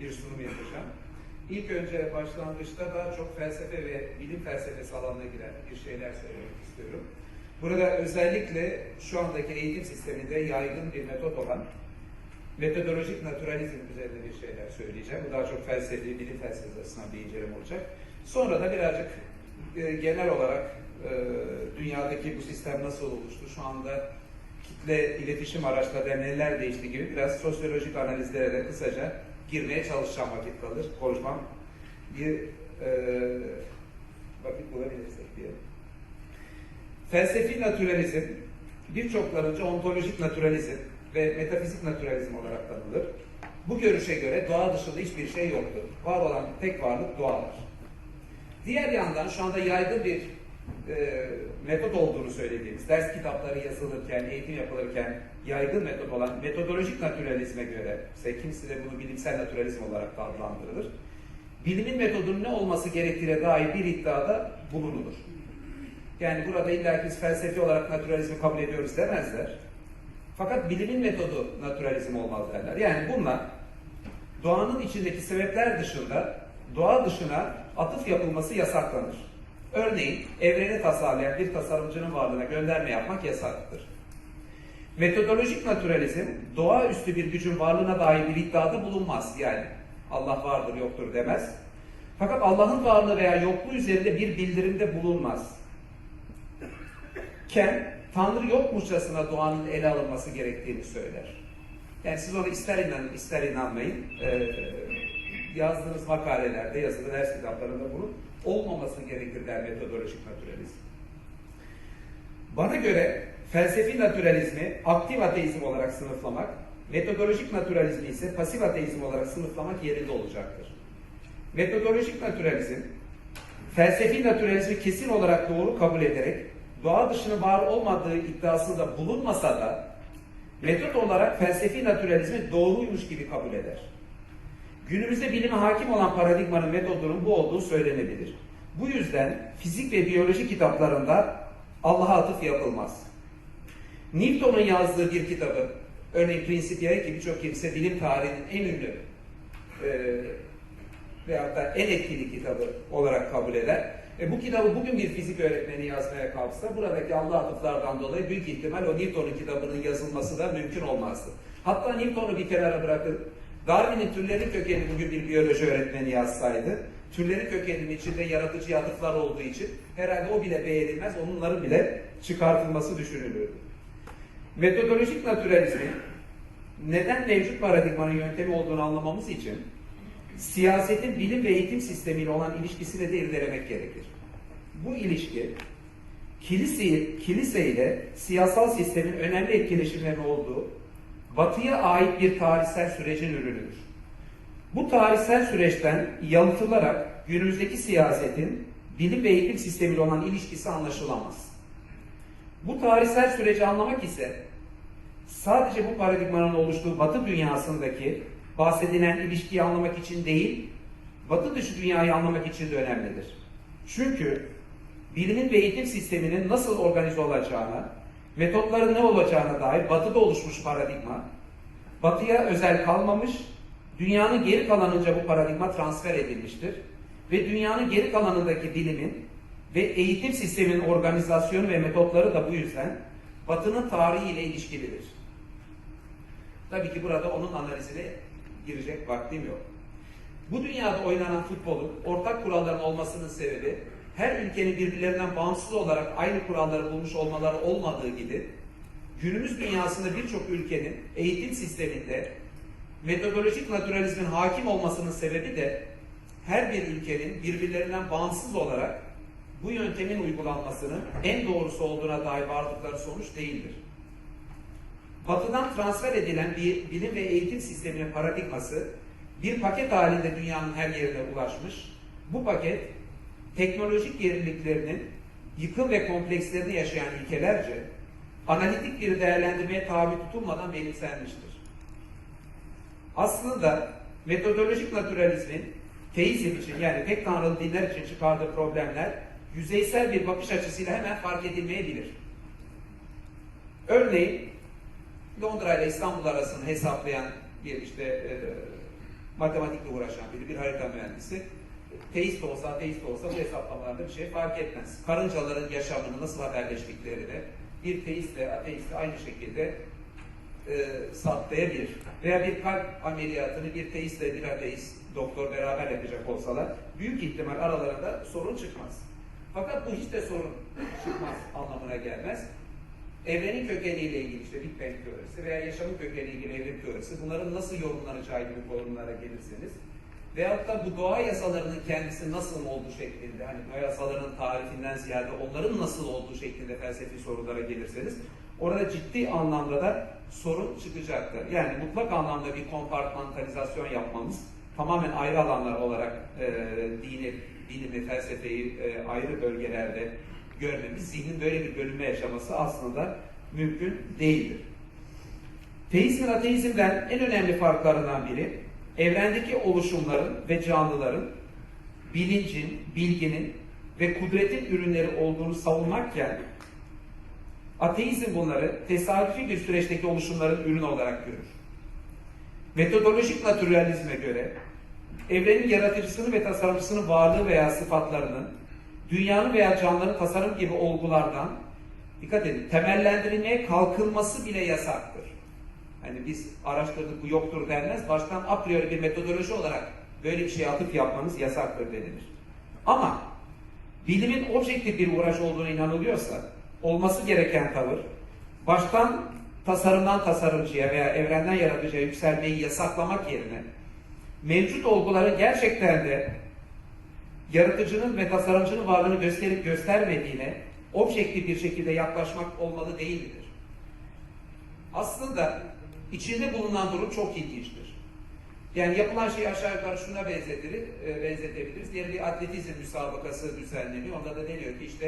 bir sunum yapacağım. İlk önce başlangıçta daha çok felsefe ve bilim felsefesi alanına giren bir şeyler söylemek istiyorum. Burada özellikle şu andaki eğitim sisteminde yaygın bir metot olan metodolojik naturalizm üzerinde bir şeyler söyleyeceğim. Bu daha çok felsefi, bilim felsefesi açısından bir inceleme olacak. Sonra da birazcık e, genel olarak e, dünyadaki bu sistem nasıl oluştu, şu anda kitle iletişim araçlarında neler değişti gibi biraz sosyolojik analizlere de kısaca girmeye çalışacağım vakit kalır. Konuşmam bir e, vakit bulabilirsek diye. Felsefi naturalizm birçoklarınca ontolojik naturalizm ve metafizik naturalizm olarak tanınır. Bu görüşe göre doğa dışında hiçbir şey yoktur. Var olan tek varlık doğadır. Diğer yandan şu anda yaygın bir e, metot olduğunu söylediğimiz, ders kitapları yazılırken, eğitim yapılırken yaygın metot olan metodolojik naturalizme göre, mesela kimisi de bunu bilimsel naturalizm olarak da adlandırılır. Bilimin metodunun ne olması gerektiğine dair bir iddiada bulunulur. Yani burada illa biz felsefi olarak naturalizmi kabul ediyoruz demezler. Fakat bilimin metodu naturalizm olmaz derler. Yani bunlar doğanın içindeki sebepler dışında doğa dışına atıf yapılması yasaklanır. Örneğin evreni tasarlayan bir tasarımcının varlığına gönderme yapmak yasaktır. Metodolojik naturalizm doğaüstü bir gücün varlığına dair bir iddiada bulunmaz. Yani Allah vardır yoktur demez. Fakat Allah'ın varlığı veya yokluğu üzerinde bir bildirimde bulunmaz. Ken, Tanrı yokmuşçasına doğanın ele alınması gerektiğini söyler. Yani siz ona ister inanın ister inanmayın. Ee, yazdığınız makalelerde, yazılı ders kitaplarında bunun olmaması gerekir der metodolojik naturalizm. Bana göre felsefi naturalizmi aktif ateizm olarak sınıflamak, metodolojik naturalizmi ise pasif ateizm olarak sınıflamak yerinde olacaktır. Metodolojik naturalizm, felsefi naturalizmi kesin olarak doğru kabul ederek doğa dışının var olmadığı iddiasında bulunmasa da metot olarak felsefi naturalizmi doğruymuş gibi kabul eder. Günümüzde bilime hakim olan paradigmanın metodunun bu olduğu söylenebilir. Bu yüzden fizik ve biyoloji kitaplarında Allah'a atıf yapılmaz. Newton'un yazdığı bir kitabı, örneğin Principia'yı ki birçok kimse bilim tarihinin en ünlü e, veyahut da en etkili kitabı olarak kabul eder. E, bu kitabı bugün bir fizik öğretmeni yazmaya kalksa buradaki Allah atıflardan dolayı büyük ihtimal o Newton'un kitabının yazılması da mümkün olmazdı. Hatta Newton'u bir kenara bırakın Darwin'in türlerin kökeni bugün bir biyoloji öğretmeni yazsaydı, türlerin kökeninin içinde yaratıcı atıflar olduğu için herhalde o bile beğenilmez, onların bile çıkartılması düşünülürdü. Metodolojik naturalizmin neden mevcut paradigmanın yöntemi olduğunu anlamamız için siyasetin bilim ve eğitim sistemiyle olan ilişkisini de irdelemek gerekir. Bu ilişki kilise, kilise ile siyasal sistemin önemli etkileşimleri olduğu batıya ait bir tarihsel sürecin ürünüdür. Bu tarihsel süreçten yalıtılarak günümüzdeki siyasetin bilim ve eğitim sistemiyle olan ilişkisi anlaşılamaz. Bu tarihsel süreci anlamak ise sadece bu paradigmanın oluştuğu batı dünyasındaki bahsedilen ilişkiyi anlamak için değil, batı dışı dünyayı anlamak için de önemlidir. Çünkü bilimin ve eğitim sisteminin nasıl organize olacağına, metotların ne olacağına dair batıda oluşmuş paradigma, batıya özel kalmamış, dünyanın geri kalanınca bu paradigma transfer edilmiştir. Ve dünyanın geri kalanındaki bilimin ve eğitim sisteminin organizasyonu ve metotları da bu yüzden batının tarihi ile ilişkilidir. Tabii ki burada onun analizine girecek vaktim yok. Bu dünyada oynanan futbolun ortak kuralların olmasının sebebi her ülkenin birbirlerinden bağımsız olarak aynı kuralları bulmuş olmaları olmadığı gibi günümüz dünyasında birçok ülkenin eğitim sisteminde metodolojik naturalizmin hakim olmasının sebebi de her bir ülkenin birbirlerinden bağımsız olarak bu yöntemin uygulanmasının en doğrusu olduğuna dair vardıkları sonuç değildir. Batıdan transfer edilen bir bilim ve eğitim sisteminin paradigması bir paket halinde dünyanın her yerine ulaşmış. Bu paket teknolojik geriliklerinin yıkım ve komplekslerini yaşayan ülkelerce analitik bir değerlendirmeye tabi tutulmadan benimsenmiştir. Aslında metodolojik naturalizmin teizm için yani tek tanrılı dinler için çıkardığı problemler yüzeysel bir bakış açısıyla hemen fark edilmeyebilir. Örneğin Londra ile İstanbul arasını hesaplayan bir işte e, matematikle uğraşan biri, bir harita mühendisi. Teist olsa, ateist olsa bu hesaplamalarda bir şey fark etmez. Karıncaların yaşamını nasıl haberleştiklerini bir teistle, ateistle aynı şekilde e, saptayabilir. Veya bir kalp ameliyatını bir teistle bir ateist doktor beraber yapacak olsalar büyük ihtimal aralarında sorun çıkmaz. Fakat bu hiç de sorun çıkmaz anlamına gelmez. Evrenin kökeniyle ilgili işte Big Bang teorisi veya yaşamın kökeniyle ilgili evrim teorisi bunların nasıl yorumlanacağı gibi konulara gelirseniz veyahut da bu doğa yasalarının kendisi nasıl olduğu şeklinde hani doğa yasalarının tarifinden ziyade onların nasıl olduğu şeklinde felsefi sorulara gelirseniz orada ciddi anlamda da sorun çıkacaktır. Yani mutlak anlamda bir kompartmentalizasyon yapmamız tamamen ayrı alanlar olarak e, dini, bilimi, felsefeyi e, ayrı bölgelerde görmemiz, zihnin böyle bir bölünme yaşaması aslında mümkün değildir. Teizm ve ateizmden en önemli farklarından biri, evrendeki oluşumların ve canlıların bilincin, bilginin ve kudretin ürünleri olduğunu savunmakken, ateizm bunları tesadüfi bir süreçteki oluşumların ürünü olarak görür. Metodolojik naturalizme göre evrenin yaratıcısını ve tasarımcısının varlığı veya sıfatlarının dünyanın veya canlıların tasarım gibi olgulardan dikkat edin temellendirilmeye kalkılması bile yasaktır. Hani biz araştırdık bu yoktur denmez. Baştan a priori bir metodoloji olarak böyle bir şey atıp yapmanız yasaktır denilir. Ama bilimin objektif bir uğraş olduğuna inanılıyorsa olması gereken tavır baştan tasarımdan tasarımcıya veya evrenden yaratıcıya yükselmeyi yasaklamak yerine mevcut olguları gerçekten de yaratıcının ve tasarımcının varlığını gösterip göstermediğine objektif bir şekilde yaklaşmak olmalı değil midir? Aslında içinde bulunan durum çok ilginçtir. Yani yapılan şeyi aşağı yukarı şuna benzetir, e, benzetebiliriz. Diğeri bir atletizm müsabakası düzenleniyor. Onda da deniyor ki işte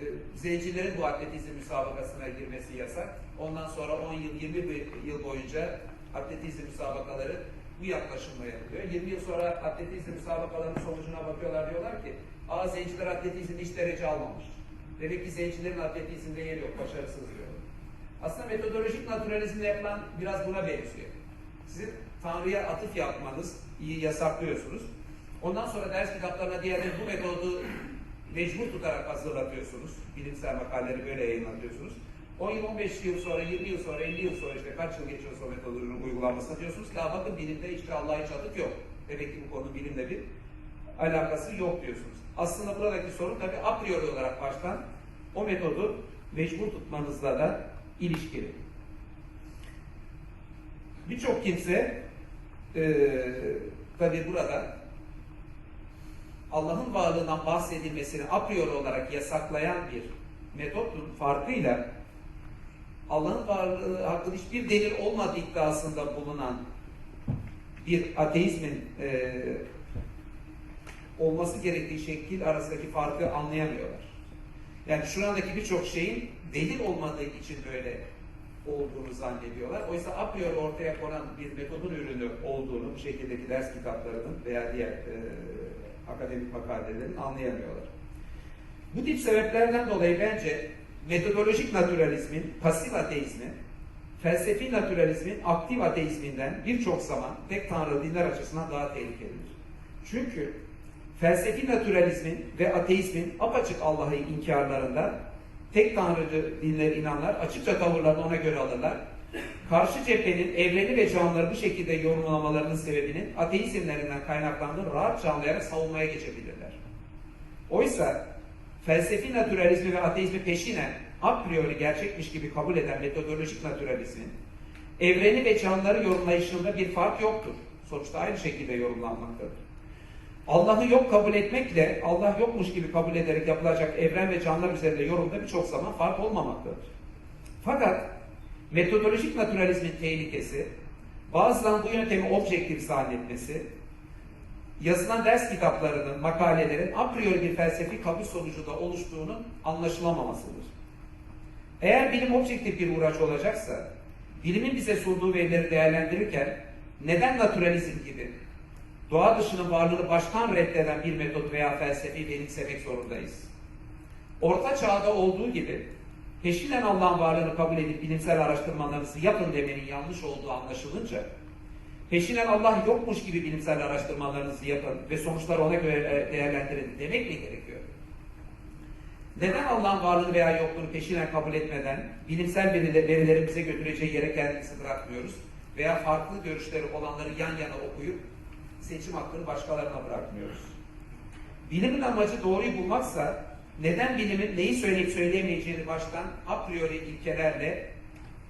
e, zencilerin bu atletizm müsabakasına girmesi yasak. Ondan sonra 10 yıl, 20 yıl boyunca atletizm müsabakaları bu yaklaşımla yapılıyor. 20 yıl sonra atletizm müsabakalarının sonucuna bakıyorlar diyorlar ki Aa zenciler atletizmde hiç derece almamış. Demek ki zencilerin atletizmde yeri yok, başarısız diyor. Aslında metodolojik naturalizmle yapılan biraz buna benziyor. Sizin Tanrı'ya atıf yapmanız iyi yasaklıyorsunuz. Ondan sonra ders kitaplarına diğerleri bu metodu mecbur tutarak hazırlatıyorsunuz. Bilimsel makaleleri böyle yayınlatıyorsunuz. 10 yıl, 15 yıl sonra, 20 yıl sonra, 50 yıl sonra işte kaç yıl geçiyorsa o metodolojinin uygulanmasına diyorsunuz ki "Aa, bakın bilimde işte Allah'a hiç atık yok. Demek ki bu konunun bilimle bir alakası yok diyorsunuz. Aslında buradaki sorun tabi a priori olarak baştan o metodu mecbur tutmanızla da ilişkili. Birçok kimse eee tabi burada Allah'ın varlığından bahsedilmesini a priori olarak yasaklayan bir metotun farkıyla Allah'ın varlığı hakkında hiçbir delil olmadığı iddiasında bulunan bir ateizmin e, olması gerektiği şekil arasındaki farkı anlayamıyorlar. Yani şuradaki birçok şeyin delil olmadığı için böyle olduğunu zannediyorlar. Oysa a priori ortaya konan bir metodun ürünü olduğunu bu şekildeki ders kitaplarının veya diğer e, akademik makalelerin anlayamıyorlar. Bu tip sebeplerden dolayı bence metodolojik naturalizmin pasif ateizmi, felsefi naturalizmin aktif ateizminden birçok zaman tek tanrılı dinler açısından daha tehlikelidir. Çünkü felsefi naturalizmin ve ateizmin apaçık Allah'ı inkarlarında tek tanrıcı dinlere inanlar açıkça tavırlarını ona göre alırlar. Karşı cephenin evreni ve canlıları bu şekilde yorumlamalarının sebebinin ateizmlerinden kaynaklandığını rahatça anlayarak savunmaya geçebilirler. Oysa felsefi naturalizmi ve ateizmi peşinen a priori gerçekmiş gibi kabul eden metodolojik naturalizmin evreni ve canlıları yorumlayışında bir fark yoktur. Sonuçta aynı şekilde yorumlanmaktadır. Allah'ı yok kabul etmekle Allah yokmuş gibi kabul ederek yapılacak evren ve canlılar üzerinde yorumda birçok zaman fark olmamaktadır. Fakat metodolojik naturalizmin tehlikesi bazılarının bu yöntemi objektif zannetmesi yazılan ders kitaplarının, makalelerin a priori bir felsefi kabul sonucu da oluştuğunun anlaşılamamasıdır. Eğer bilim objektif bir uğraş olacaksa, bilimin bize sunduğu verileri değerlendirirken neden naturalizm gibi doğa dışının varlığını baştan reddeden bir metot veya felsefi benimsemek zorundayız? Orta çağda olduğu gibi peşinen Allah'ın varlığını kabul edip bilimsel araştırmalarınızı yapın demenin yanlış olduğu anlaşılınca Peşinen Allah yokmuş gibi bilimsel araştırmalarınızı yapın ve sonuçları ona göre e, değerlendirin demek mi gerekiyor? Neden Allah'ın varlığını veya yokluğunu peşinen kabul etmeden bilimsel verileri, verileri bize götüreceği yere kendimizi bırakmıyoruz? Veya farklı görüşleri olanları yan yana okuyup seçim hakkını başkalarına bırakmıyoruz? Bilimin amacı doğruyu bulmaksa neden bilimin neyi söyleyip söyleyemeyeceğini baştan a priori ilkelerle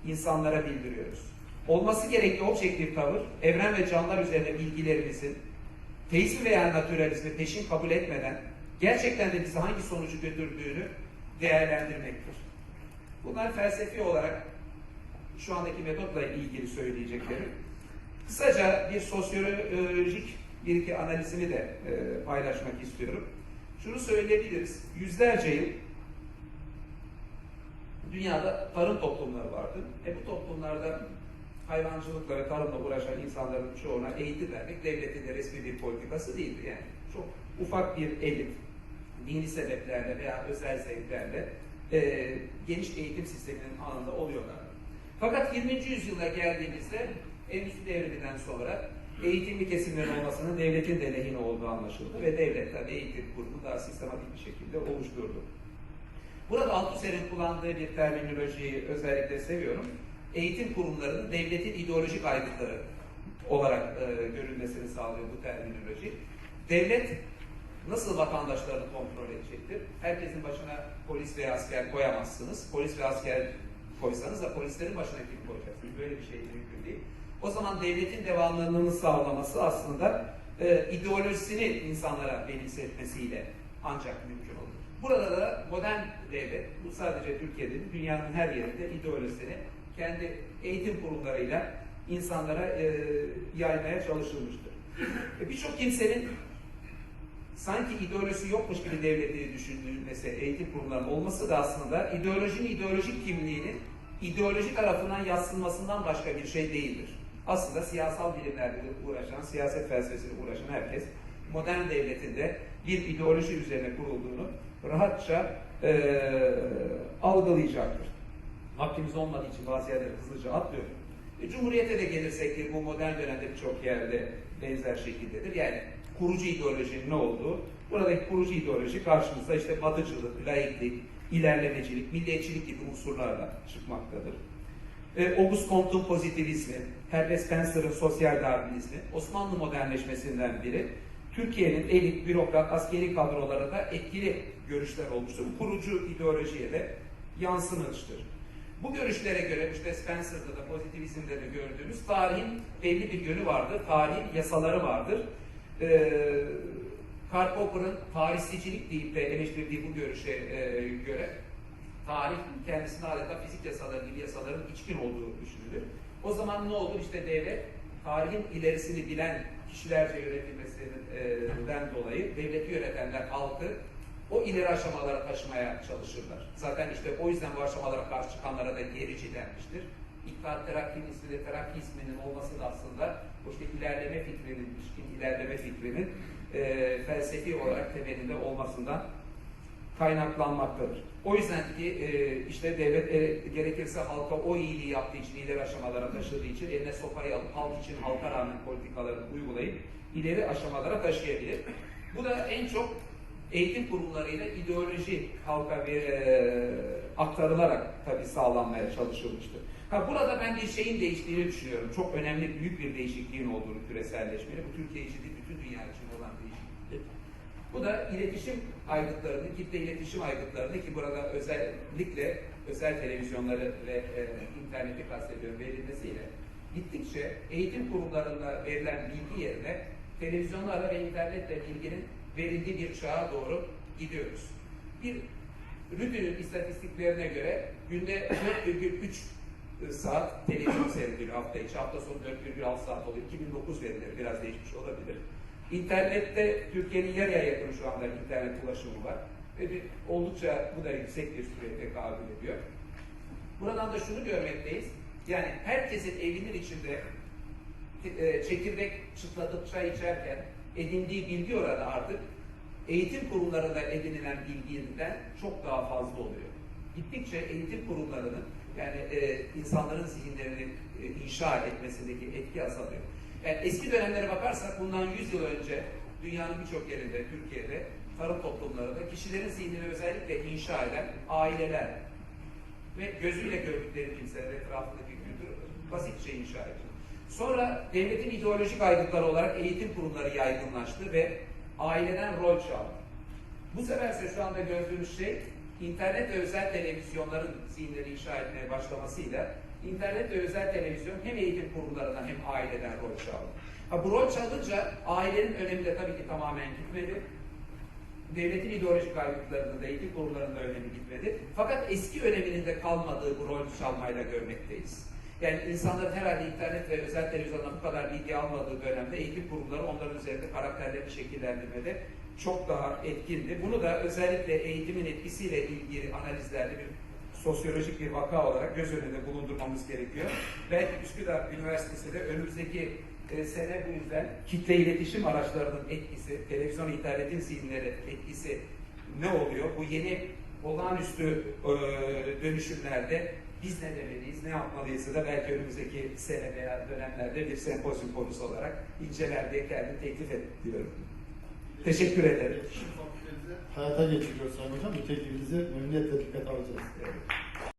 insanlara bildiriyoruz? Olması gerekli objektif tavır, evren ve canlılar üzerine bilgilerimizin teizmi veya naturalizmi peşin kabul etmeden gerçekten de bizi hangi sonucu götürdüğünü değerlendirmektir. Bunlar felsefi olarak şu andaki metotla ilgili söyleyeceklerim. Kısaca bir sosyolojik bir iki analizimi de e, paylaşmak istiyorum. Şunu söyleyebiliriz. Yüzlerce yıl dünyada tarım toplumları vardı. E bu toplumlarda hayvancılıkla ve tarımla uğraşan insanların çoğuna eğitim vermek devletin de resmi bir politikası değildi. Yani çok ufak bir elit, dini sebeplerle veya özel zevklerle e, geniş eğitim sisteminin anında oluyorlar. Fakat 20. yüzyıla geldiğimizde endüstri devriminden sonra eğitimli kesimlerin olmasının devletin de lehine olduğu anlaşıldı ve devlet tabii eğitim kurumu daha sistematik bir şekilde oluşturdu. Burada Althusser'in kullandığı bir terminolojiyi özellikle seviyorum. Eğitim kurumlarının devletin ideolojik aygıtları olarak e, görülmesini sağlıyor bu terminoloji. Devlet nasıl vatandaşlarını kontrol edecektir? Herkesin başına polis ve asker koyamazsınız. Polis ve asker koysanız da polislerin başına kim koyacaksınız? Böyle bir şey mümkün değil. O zaman devletin devamlılığını sağlaması aslında e, ideolojisini insanlara benimsetmesiyle ancak mümkün olur. Burada da modern devlet, bu sadece Türkiye'de dünyanın her yerinde ideolojisini kendi eğitim kurumlarıyla insanlara e, yaymaya çalışılmıştır. E, Birçok kimsenin sanki ideolojisi yokmuş gibi devleti düşünülmesi, eğitim kurumlarının olması da aslında ideolojinin ideolojik kimliğinin ideoloji tarafından yatsınmasından başka bir şey değildir. Aslında siyasal bilimlerle uğraşan, siyaset felsefesiyle uğraşan herkes modern devletin de bir ideoloji üzerine kurulduğunu rahatça e, algılayacaktır. Vaktimiz olmadığı için bazı yerleri hızlıca atlıyorum. E, Cumhuriyete de gelirsek ki bu modern dönemde birçok yerde benzer şekildedir. Yani kurucu ideolojinin ne olduğu, buradaki kurucu ideoloji karşımıza işte batıcılık, laiklik, ilerlemecilik, milliyetçilik gibi unsurlarla çıkmaktadır. E, Auguste Comte'un pozitivizmi, Herbert Spencer'ın sosyal darwinizmi, Osmanlı modernleşmesinden biri Türkiye'nin elit, bürokrat, askeri kadrolarında etkili görüşler olmuştur. Bu kurucu ideolojiye de yansımıştır. Bu görüşlere göre işte Spencer'da da pozitivizmde de gördüğümüz tarihin belli bir yönü vardır. Tarihin yasaları vardır. Ee, Karl Popper'ın tarihsicilik deyip de eleştirdiği bu görüşe e, göre tarih kendisinde adeta fizik yasaları gibi yasaların içkin olduğu düşünülür. O zaman ne olur? İşte devlet tarihin ilerisini bilen kişilerce yönetilmesinden dolayı devleti yönetenler halkı o ileri aşamalara taşımaya çalışırlar. Zaten işte o yüzden bu aşamalara karşı çıkanlara da gerici denmiştir. İttihat Terakki'nin ismi de Terakki isminin olması da aslında bu işte ilerleme fikrinin, ilişkin ilerleme fikrinin e, felsefi olarak temelinde olmasından kaynaklanmaktadır. O yüzden ki e, işte devlet e, gerekirse halka o iyiliği yaptığı için, ileri aşamalara taşıdığı için eline sopayı alıp halk için halka rağmen politikalarını uygulayıp ileri aşamalara taşıyabilir. Bu da en çok eğitim kurumlarıyla ideoloji halka bir e, aktarılarak tabii sağlanmaya çalışılmıştır. Ha, burada ben bir şeyin değiştiğini düşünüyorum. Çok önemli, büyük bir değişikliğin olduğunu küreselleşmenin. Bu Türkiye için değil, bütün dünya için olan değişikliktir. Bu da iletişim aygıtlarını, kitle iletişim aygıtlarını ki burada özellikle özel televizyonları ve e, interneti kastediyorum verilmesiyle gittikçe eğitim kurumlarında verilen bilgi yerine televizyonlarla ve internetle bilginin verildiği bir çağa doğru gidiyoruz. Bir Rütü'nün istatistiklerine göre günde 4,3 saat televizyon seyrediliyor hafta içi. Hafta sonu 4,6 saat oluyor. 2009 verileri biraz değişmiş olabilir. İnternette Türkiye'nin yarıya yakın şu anda internet ulaşımı var. Ve bir, oldukça bu da yüksek bir süreye tekabül ediyor. Buradan da şunu görmekteyiz. Yani herkesin evinin içinde e, çekirdek çıtlatıp çay içerken edindiği bilgi oranı artık eğitim kurumlarında edinilen bilgiden çok daha fazla oluyor. Gittikçe eğitim kurumlarının yani e, insanların zihinlerini e, inşa etmesindeki etki azalıyor. Yani eski dönemlere bakarsak bundan 100 yıl önce dünyanın birçok yerinde, Türkiye'de tarım toplumlarında kişilerin zihnini özellikle inşa eden aileler ve gözüyle gördükleri kimseler etrafındaki kültür basitçe inşa ediyor. Sonra devletin ideolojik aygıtları olarak eğitim kurumları yaygınlaştı ve aileden rol çaldı. Bu seferse şu anda gördüğümüz şey internet ve özel televizyonların zihinleri inşa etmeye başlamasıyla internet ve özel televizyon hem eğitim kurumlarından hem aileden rol çaldı. Ha, bu rol çalınca ailenin önemi de tabii ki tamamen gitmedi. Devletin ideolojik aygıtlarının da eğitim kurumlarının da önemi gitmedi. Fakat eski öneminin de kalmadığı bu rol çalmayla görmekteyiz. Yani insanların herhalde internet ve özel televizyondan bu kadar bilgi almadığı dönemde eğitim kurumları onların üzerinde karakterlerini şekillendirmede çok daha etkindi. Bunu da özellikle eğitimin etkisiyle ilgili analizlerde bir sosyolojik bir vaka olarak göz önünde bulundurmamız gerekiyor. Belki Üsküdar Üniversitesi de önümüzdeki e, sene bu yüzden kitle iletişim araçlarının etkisi, televizyon, internetin zihinleri etkisi ne oluyor? Bu yeni olağanüstü e, dönüşümlerde biz ne demeliyiz, ne yapmalıyız da belki önümüzdeki sene veya dönemlerde bir sempozyum konusu olarak inceler diye kendimi teklif ediyorum. Teşekkür ederim. Hayata geçiriyor Sayın Hocam. Bu teklifinizi memnuniyetle dikkate alacağız. Evet.